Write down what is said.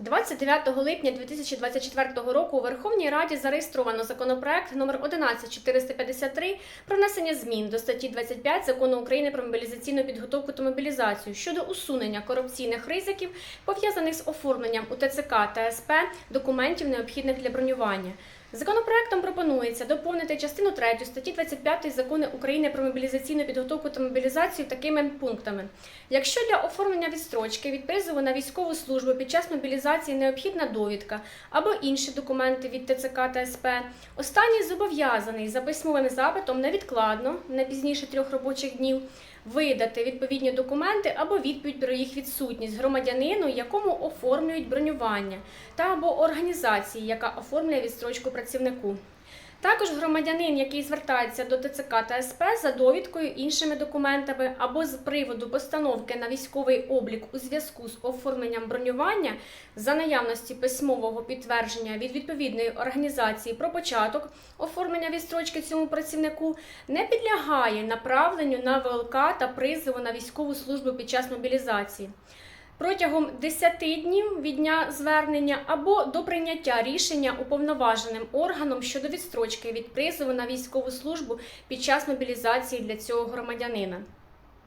29 липня 2024 року у Верховній Раді зареєстровано законопроект номер 11453 про внесення змін до статті 25 Закону України про мобілізаційну підготовку та мобілізацію щодо усунення корупційних ризиків, пов'язаних з оформленням у ТЦК та СП документів, необхідних для бронювання. Законопроектом пропонується доповнити частину 3 статті 25 Закону України про мобілізаційну підготовку та мобілізацію такими пунктами. Якщо для оформлення відстрочки від призову на військову службу під час мобілізації необхідна довідка або інші документи від ТЦК та СП, останній зобов'язаний за письмовим запитом невідкладно, не пізніше трьох робочих днів, видати відповідні документи або відповідь про їх відсутність громадянину, якому оформлюють бронювання, та або організації, яка оформлює відстрочку працівнику. Також громадянин, який звертається до ТЦК та СП за довідкою, іншими документами або з приводу постановки на військовий облік у зв'язку з оформленням бронювання за наявності письмового підтвердження від відповідної організації про початок оформлення відстрочки цьому працівнику, не підлягає направленню на ВЛК та призову на військову службу під час мобілізації протягом 10 днів від дня звернення або до прийняття рішення уповноваженим органом щодо відстрочки від призову на військову службу під час мобілізації для цього громадянина.